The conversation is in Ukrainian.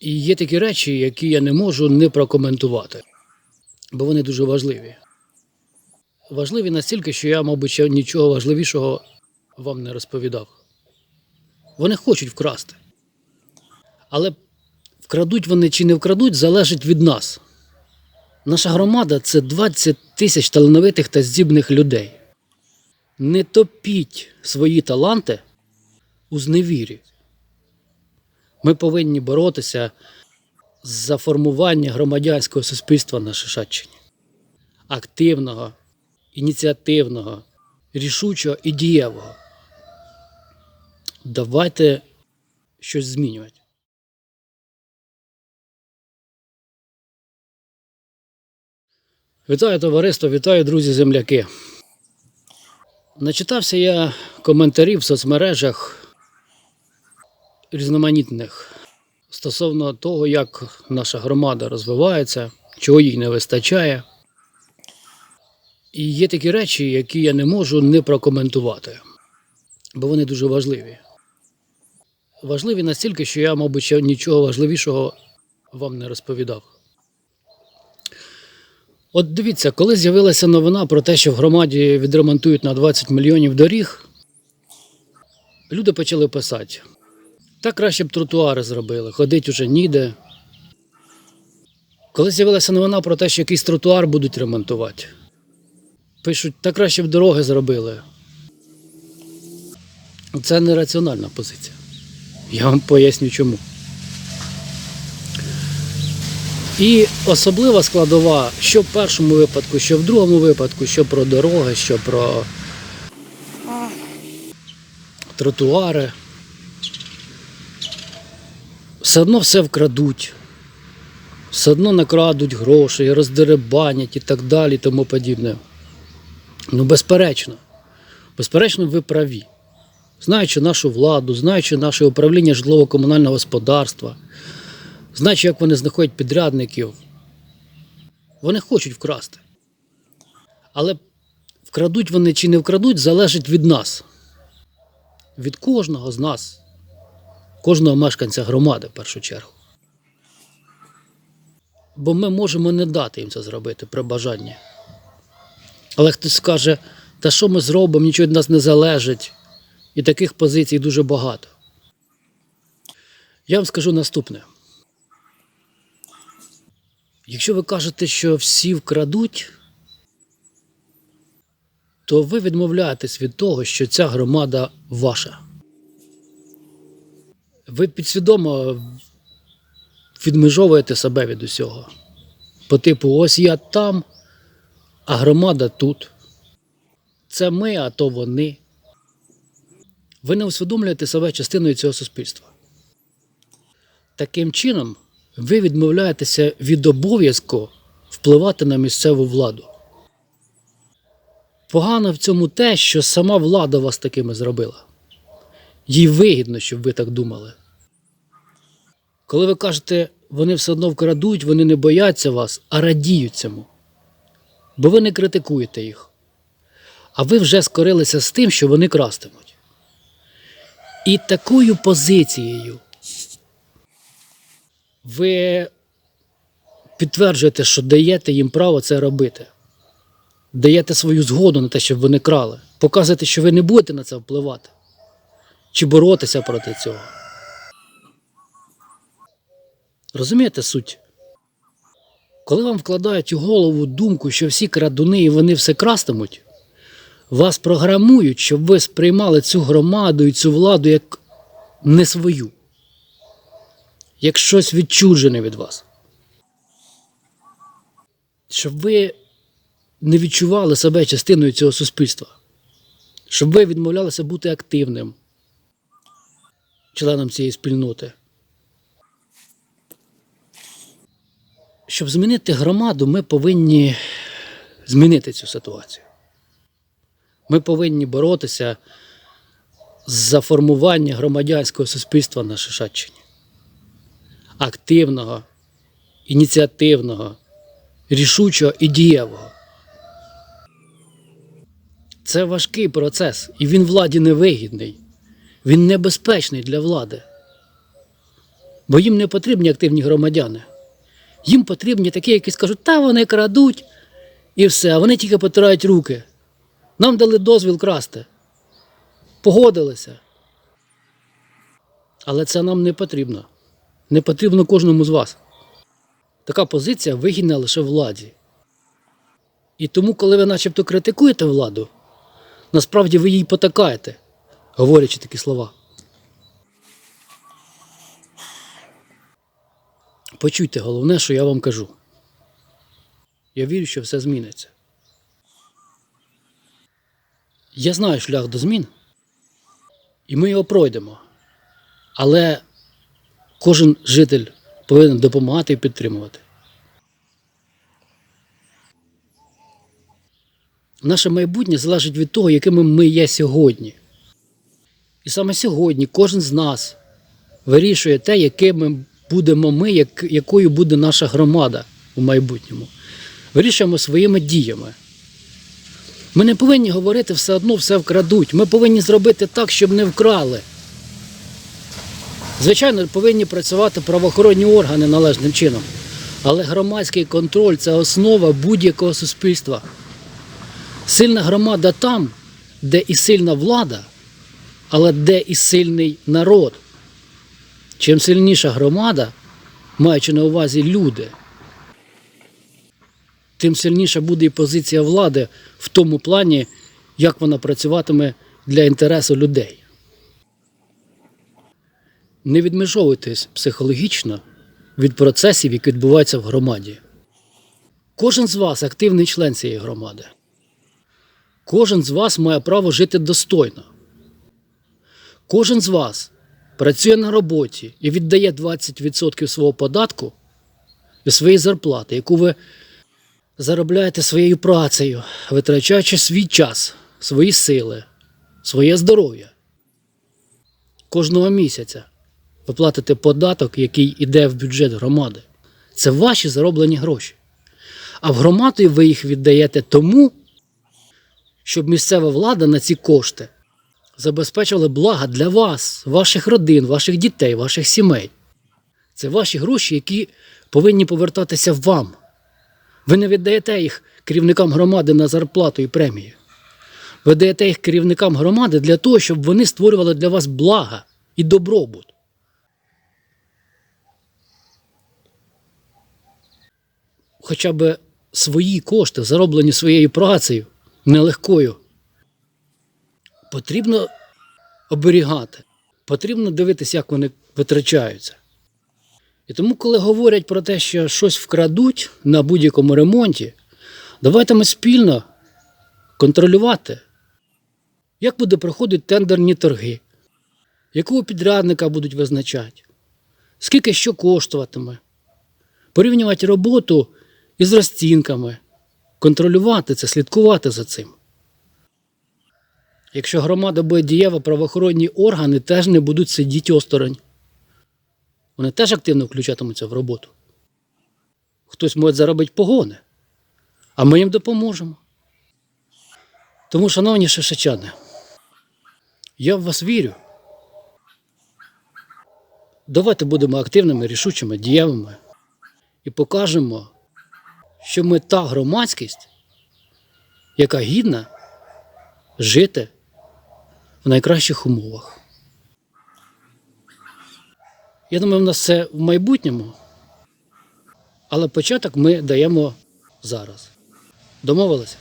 І є такі речі, які я не можу не прокоментувати, бо вони дуже важливі. Важливі настільки, що я, мабуть, ще нічого важливішого вам не розповідав. Вони хочуть вкрасти. Але вкрадуть вони чи не вкрадуть, залежить від нас. Наша громада це 20 тисяч талановитих та здібних людей. Не топіть свої таланти у зневірі. Ми повинні боротися за формування громадянського суспільства на Шишаччині. Активного, ініціативного, рішучого і дієвого. Давайте щось змінювати. Вітаю товариство, вітаю друзі земляки. Начитався я коментарів в соцмережах різноманітних стосовно того, як наша громада розвивається, чого їй не вистачає. І є такі речі, які я не можу не прокоментувати, бо вони дуже важливі. Важливі настільки, що я, мабуть, ще нічого важливішого вам не розповідав. От дивіться, коли з'явилася новина про те, що в громаді відремонтують на 20 мільйонів доріг, люди почали писати. Та краще б тротуари зробили, ходить уже ніде. Коли з'явилася новина про те, що якийсь тротуар будуть ремонтувати, пишуть, та краще б дороги зробили. Це нераціональна позиція. Я вам поясню чому. І особлива складова, що в першому випадку, що в другому випадку, що про дороги, що про тротуари. Все одно все вкрадуть, все одно накрадуть гроші, роздеребанять і так далі, тому подібне. Ну, безперечно, безперечно, ви праві. Знаючи нашу владу, знаючи наше управління житлово-комунального господарства, знаючи, як вони знаходять підрядників, вони хочуть вкрасти. Але вкрадуть вони чи не вкрадуть, залежить від нас, від кожного з нас, кожного мешканця громади в першу чергу. Бо ми можемо не дати їм це зробити при бажанні. Але хтось скаже, та що ми зробимо, нічого від нас не залежить. І таких позицій дуже багато. Я вам скажу наступне. Якщо ви кажете, що всі вкрадуть, то ви відмовляєтесь від того, що ця громада ваша. Ви підсвідомо відмежовуєте себе від усього. По типу, ось я там, а громада тут. Це ми, а то вони. Ви не усвідомлюєте себе частиною цього суспільства. Таким чином, ви відмовляєтеся від обов'язку впливати на місцеву владу. Погано в цьому те, що сама влада вас такими зробила. Їй вигідно, щоб ви так думали. Коли ви кажете, вони все одно вкрадуть, вони не бояться вас, а радіють цьому. Бо ви не критикуєте їх. А ви вже скорилися з тим, що вони крастимуть. І такою позицією ви підтверджуєте, що даєте їм право це робити. Даєте свою згоду на те, щоб вони крали. Показуєте, що ви не будете на це впливати. Чи боротися проти цього. Розумієте суть? Коли вам вкладають у голову думку, що всі крадуни і вони все крастимуть, вас програмують, щоб ви сприймали цю громаду і цю владу як не свою, як щось відчуджене від вас. Щоб ви не відчували себе частиною цього суспільства, щоб ви відмовлялися бути активним членом цієї спільноти. Щоб змінити громаду, ми повинні змінити цю ситуацію. Ми повинні боротися за формування громадянського суспільства на Шишаччині. Активного, ініціативного, рішучого і дієвого. Це важкий процес, і він владі невигідний. Він небезпечний для влади. Бо їм не потрібні активні громадяни. Їм потрібні такі, які скажуть, та вони крадуть і все, а вони тільки потирають руки. Нам дали дозвіл красти. Погодилися. Але це нам не потрібно. Не потрібно кожному з вас. Така позиція вигідна лише владі. І тому, коли ви начебто критикуєте владу, насправді ви їй потакаєте, говорячи такі слова. Почуйте головне, що я вам кажу. Я вірю, що все зміниться. Я знаю шлях до змін, і ми його пройдемо. Але кожен житель повинен допомагати і підтримувати. Наше майбутнє залежить від того, якими ми є сьогодні. І саме сьогодні кожен з нас вирішує те, якими будемо ми, як, якою буде наша громада у майбутньому. Вирішуємо своїми діями. Ми не повинні говорити все одно все вкрадуть. Ми повинні зробити так, щоб не вкрали. Звичайно, повинні працювати правоохоронні органи належним чином. Але громадський контроль це основа будь-якого суспільства. Сильна громада там, де і сильна влада, але де і сильний народ. Чим сильніша громада, маючи на увазі люди, тим сильніша буде і позиція влади в тому плані, як вона працюватиме для інтересу людей. Не відмежовуйтесь психологічно від процесів, які відбуваються в громаді. Кожен з вас активний член цієї громади. Кожен з вас має право жити достойно. Кожен з вас працює на роботі і віддає 20% свого податку від своєї зарплати, яку ви заробляєте своєю працею, витрачаючи свій час, свої сили, своє здоров'я. Кожного місяця ви платите податок, який йде в бюджет громади. Це ваші зароблені гроші. А в громаду ви їх віддаєте тому, щоб місцева влада на ці кошти забезпечувала блага для вас, ваших родин, ваших дітей, ваших сімей. Це ваші гроші, які повинні повертатися вам. Ви не віддаєте їх керівникам громади на зарплату і премії. Ви даєте їх керівникам громади для того, щоб вони створювали для вас блага і добробут. Хоча б свої кошти, зароблені своєю працею, нелегкою, потрібно оберігати, потрібно дивитися, як вони витрачаються. І тому, коли говорять про те, що щось вкрадуть на будь-якому ремонті, давайте ми спільно контролювати, як буде проходити тендерні торги, якого підрядника будуть визначати, скільки що коштуватиме, порівнювати роботу із розцінками, контролювати це, слідкувати за цим. Якщо громада буде дієва, правоохоронні органи теж не будуть сидіти осторонь. Вони теж активно включатимуться в роботу. Хтось може заробити погони, а ми їм допоможемо. Тому, шановні шишачани, я в вас вірю. Давайте будемо активними, рішучими, дієвими і покажемо, що ми та громадськість, яка гідна жити в найкращих умовах. Я думаю, в нас це в майбутньому, але початок ми даємо зараз. Домовилися?